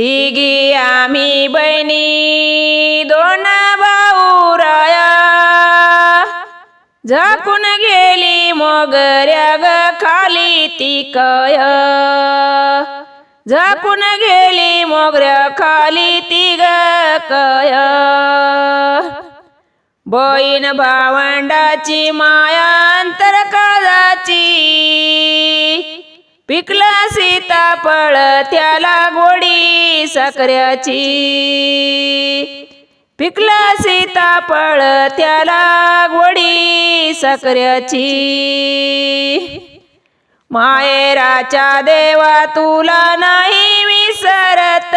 तिघी आम्ही बहिणी दोन भाऊ राया. झाकून गेली मोगऱ्या ग खाली ती कय. झाकून गेली मोगऱ्या खाली ती ग कय. बहीण भावंडाची माया अंतर काळाची पिकला सीताफळ त्याला गोडी साखऱ्याची पिकला सीताफळ त्याला गोडी साखऱ्याची मायेराच्या देवा तुला नाही विसरत.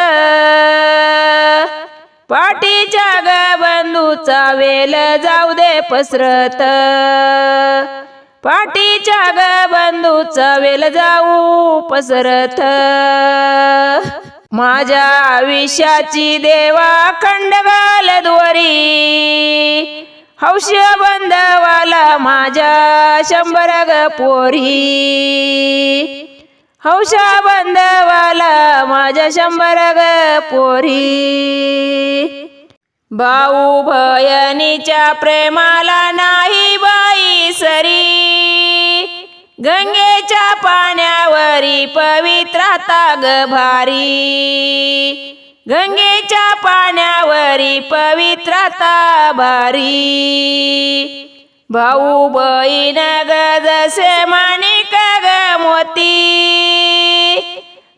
पाठीच्या ग बंधूचा वेल जाऊ दे पसरत. पाठीच्या ग बंधूचा वेल जाऊ पसरत. माझ्या आयुष्याची देवा खंडगाल द्वरी हौश बंधवाला माझ्या शंभर ग पोरी. हौशा बंधवाला माझ्या शंभर ग पोरी. भाऊ भयनीच्या प्रेमाला नाही बाई सरी. गंगे गंगेच्या पाण्यावरी पवित्राता ग भारी. गंगेच्या पाण्यावरी पवित्रता भारी. भाऊ बहीण ग जसे माणिक ग मोती.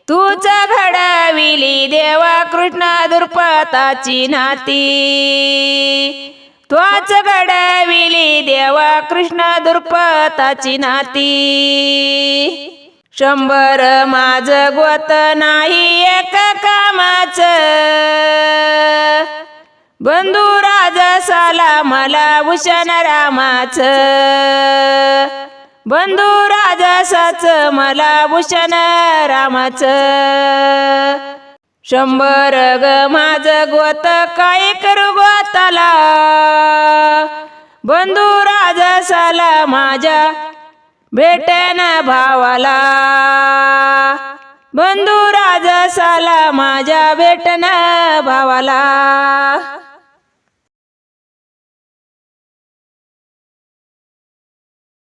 तूच घडविली देवा कृष्णा दुर्पताची नाती. त्वाच घडविली देवा कृष्ण दुर्पताची नाती. शंभर माझ गोत नाही एक कामाच. बंधू राजसाला मला भूषण रामाच. बंधू राजसाच मला भूषण रामाच. शंभर ग माझ गोत काय करू गो? बंधू राजसाला माझ्या भेटन भावाला. बंधू राजसाला माझ्या भेटन भावाला.